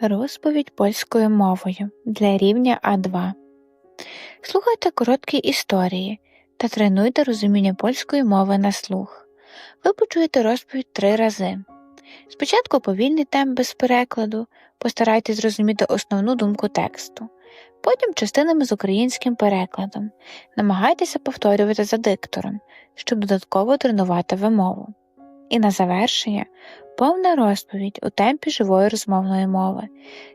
Розповідь польською мовою для рівня А2. Слухайте короткі історії та тренуйте розуміння польської мови на слух. Ви почуєте розповідь три рази. Спочатку повільний темп без перекладу, постарайтесь зрозуміти основну думку тексту, потім частинами з українським перекладом. Намагайтеся повторювати за диктором, щоб додатково тренувати вимову. І на завершення повна розповідь у темпі живої розмовної мови.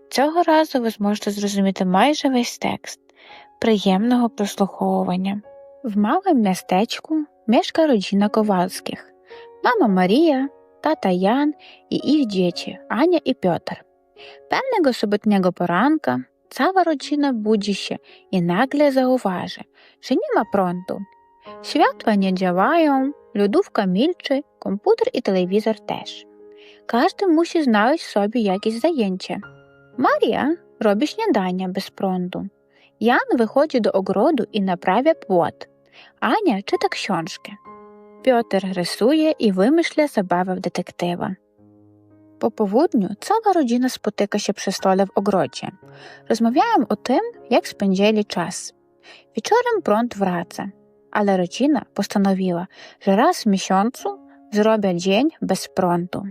Цього разу ви зможете зрозуміти майже весь текст. Приємного прослуховування. В малym miasteczku mieszka rodzina Kowalskich. Mama Maria, tata Jan i ich dzieci, Ania i Piotr. Pewnego sobotniego poranka cała rodzina budzi się i nagle zauważy, że nie. Światła nie działają, lodówka milczy, komputer i telewizor też. Każdy musi znaleźć sobie jakieś zajęcie. Maria robi śniadania bez prądu. Jan wychodzi do ogrodu i naprawia płot. Ania czyta książkę. Piotr rysuje i wymyśla zabawę detektywa. Po południu cała rodzina spotyka się przy stole w ogrodzie. Rozmawiają o tym, jak spędzili czas. Wieczorem prąd wraca, ale rodzina postanowiła, że raz w miesiącu zrobią dzień bez prądu.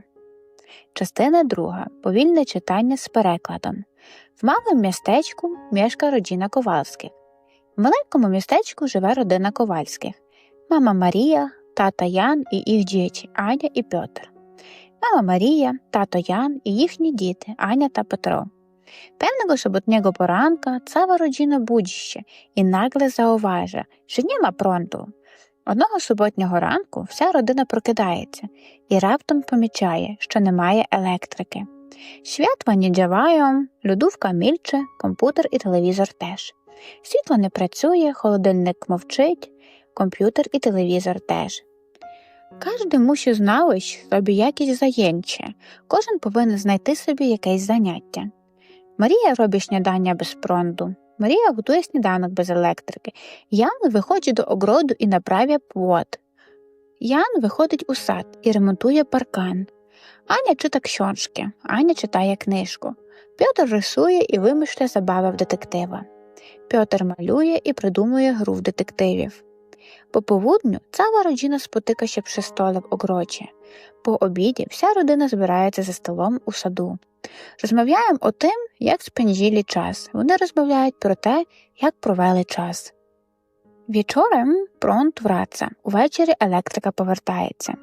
Частина друга. Повільне читання з перекладом. В малому містечку мешка родина Ковальських. В маленькому містечку живе родина Ковальських. Мама Марія, тата Ян і їх діти Аня і Петр. Мама Марія, тато Ян і їхні діти Аня та Петро. Pewnego sobotniego poranka cała rodzina budzi się i nagle zauważa, że nie. Одного суботнього ранку вся родина прокидається і раптом помічає, що немає електрики. Святла не działają, lodówka milczy, комп'ютер і телевізор теж. Світло не працює, холодильник мовчить, комп'ютер і телевізор теж. Кожен мусить знайти собі якісь заняття, кожен повинен знайти собі якесь заняття. Марія робить снідання без пронду. Марія готує сніданок без електрики. Ян виходить до огороду і направляє плот. Ян виходить у сад і ремонтує паркан. Аня читає książки, Аня читає книжку. Пьотр рисує і вимишляє забави в детектива. Пьотр малює і придумує гру в детективів. По повудню цała родина спотикає przy stole в огорочі. По обіді вся родина збирається за столом у саду. Розмовляємо о тим, як спенджили час. Вони розмовляють про те, як провели час. Вічорем пронт враца, увечері електрика повертається.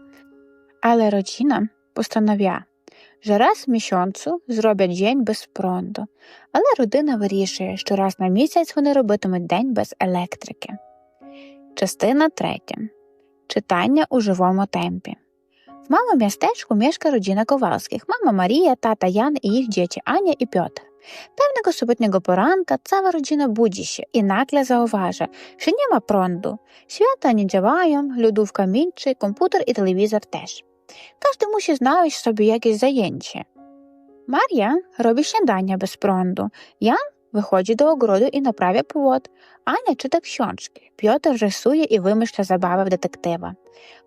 Але родина постановя, що раз в місяцю зроблять день без пронту, але родина вирішує, що раз на місяць вони робитимуть день без електрики. Частина третя. Читання у живому темпі. В малому містечку мешка родина Ковалських, мама Марія, тата Ян і їх діти Аня і Пьотр. Pewnego sobotniego poranka cała rodzina budzi się i nagle zauważa, że nie ma prądu. Światła nie działają, lodówka milczy, komputer i telewizor też. Każdy musi znaleźć sobie jakieś zajęcie. Maria robi śniadania bez prądu. Jan ogrodu i naprawia płot. Ania czyta książki. Piotr rysuje i wymyśla zabawę w detektywa.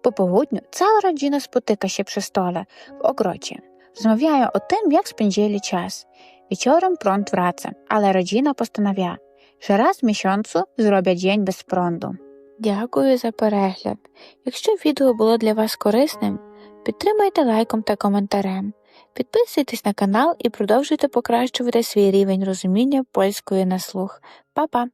Po południu cała rodzina spotyka się przy stole w ogrodzie. Rozmawiają o tym, jak spędzili czas. Wieczorem prąd wraca, ale rodzina postanawia, że raz w miesiącu zrobią dzień bez prądu. Дякую за перегляд. Якщо відео було для вас корисним, підтримайте лайком та коментарем. Підписуйтесь на канал і продовжуйте покращувати свій рівень розуміння польської на слух. Па-па!